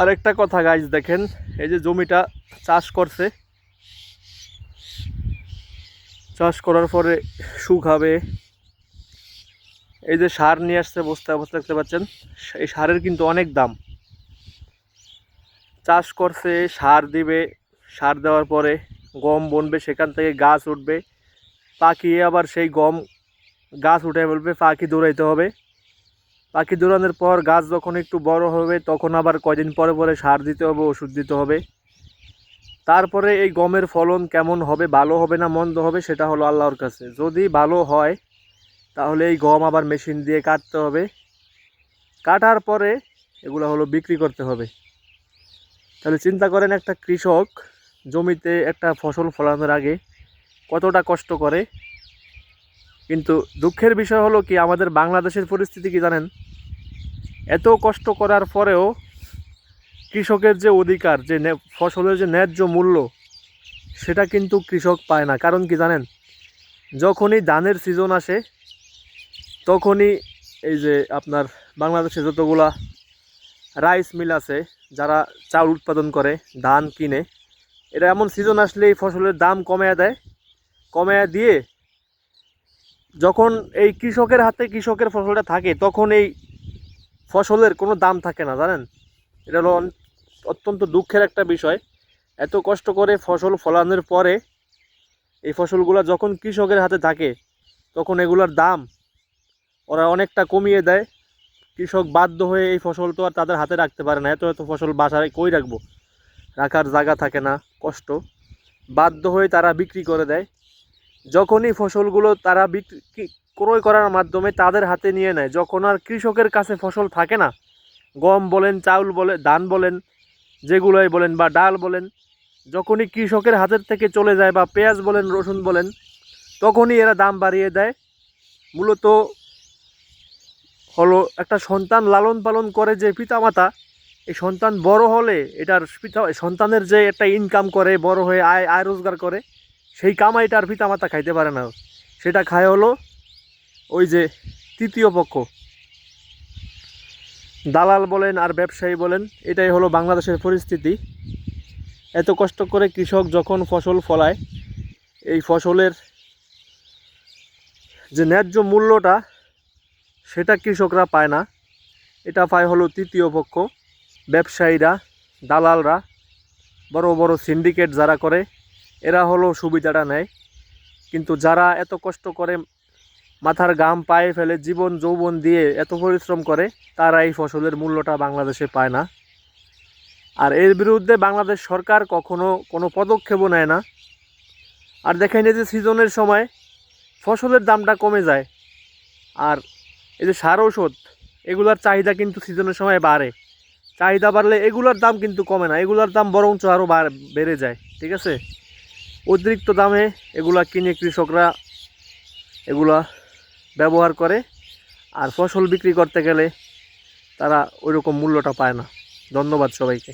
আরেকটা কথা গাইজ দেখেন, এই যে জমিটা চাষ করছে, চাষ করার পরে শুকাবে এই যে সার নিয়ে আসছে, বস্তা বস্তা দেখতে পাচ্ছেন, এই সারের কিন্তু অনেক দাম। চাষ করছে, সার দিবে, সার দেওয়ার পরে গম বনবে, সেখান থেকে গাছ উঠবে। পাকিয়ে আবার সেই গম গাছ উঠে ফেলবে, পাখি দৌড়াইতে হবে। পাখি দৌড়ানোর পর গাছ যখন একটু বড় হবে, তখন আবার কয়দিন পরে পরে সার দিতে হবে, ওষুধ দিতে হবে। তারপরে এই গমের ফলন কেমন হবে, ভালো হবে না মন্দ হবে, সেটা হলো আল্লাহর কাছে। যদি ভালো হয়, তাহলে এই গম আবার মেশিন দিয়ে কাটতে হবে। কাটার পরে এগুলো হলো বিক্রি করতে হবে। তাহলে চিন্তা করেন একটা কৃষক জমিতে একটা ফসল ফলানোর আগে কতটা কষ্ট করে। কিন্তু দুঃখের বিষয় হলো কি, আমাদের বাংলাদেশের পরিস্থিতি কি জানেন? এত কষ্ট করার পরেও কৃষকের যে অধিকার, যে ফসলের যে ন্যায্য মূল্য, সেটা কিন্তু কৃষক পায় না। কারণ কি জানেন? যখনই ধানের সিজন আসে, তখনই এই যে আপনার বাংলাদেশে যতগুলা রাইস মিল আছে, যারা চাউল উৎপাদন করে, ধান কিনে এটা এমন সিজন আসলে এই ফসলের দাম কমায়া দেয়। কমায়া দিয়ে যখন এই কৃষকের হাতে কৃষকের ফসলটা থাকে, তখন এই ফসলের কোনো দাম থাকে না, জানেন? এটা হলো অত্যন্ত দুঃখের একটা বিষয়। এত কষ্ট করে ফসল ফলানোর পরে এই ফসলগুলো যখন কৃষকের হাতে থাকে, তখন এগুলোর দাম ওরা অনেকটা কমিয়ে দেয়। কৃষক বাধ্য হয়ে এই ফসল তো আর তাদের হাতে রাখতে পারে না। এত এত ফসল বাসায় কই রাখব? রাখার জায়গা থাকে না, কষ্ট। বাধ্য হয়ে তারা বিক্রি করে দেয়। যখনই ফসলগুলো তারা বিক্রি ক্রয় করার মাধ্যমে তাদের হাতে নিয়ে নেয়। যখন আর কৃষকের কাছে ফসল থাকে না, গম বলেন, চাউল বলে, ধান বলেন, যেগুলোই বলেন বা ডাল বলেন, যখনই কৃষকের হাতের থেকে চলে যায় বা পেঁয়াজ বলেন, রসুন বলেন, তখনই এরা দাম বাড়িয়ে দেয়। মূলত হলো একটা সন্তান লালন পালন করে যে পিতামাতা, এই সন্তান বড় হলে এটার পিতা, সন্তানের যে একটা ইনকাম করে, বড় হয়ে আয় আয় রোজগার করে, সেই কামাইটা আর পিতামাতা খাইতে পারে না। সেটা খায় হলো ওই যে তৃতীয় পক্ষ। দালাল বলেন আর ব্যবসায়ী বলেন, এটাই হলো বাংলাদেশের পরিস্থিতি। এত কষ্ট করে কৃষক যখন ফসল ফলায়, এই ফসলের যে ন্যায্য মূল্যটা, সেটা কৃষকরা পায় না। এটা পায় হলো তৃতীয় পক্ষ। ব্যবসায়ীরা, দালালরা, বড় বড় সিন্ডিকেট যারা করে, এরা হলো সুবিধাটা নেয়। কিন্তু যারা এত কষ্ট করে মাথার গাম পায়ে ফেলে জীবন যৌবন দিয়ে এত পরিশ্রম করে, তারা এই ফসলের মূল্যটা বাংলাদেশে পায় না। আর এর বিরুদ্ধে বাংলাদেশ সরকার কখনো কোনো পদক্ষেপও নেয় না। আর দেখেন এই যে সিজনের সময় ফসলের দামটা কমে যায়। আর এই যে সার ঔষধ, এগুলার চাহিদা কিন্তু সিজনের সময় বাড়ে। চাহিদা বাড়লে এগুলার দাম কিন্তু কমে না, এগুলার দাম বরঞ্চ আরও বেড়ে যায়, ঠিক আছে? অতিরিক্ত দামে এগুলা কিনে কৃষকরা, এগুলা ব্যবহার করে আর ফসল বিক্রি করতে গেলে তারা ওই রকম মূল্যটা পায় না। ধন্যবাদ সবাইকে।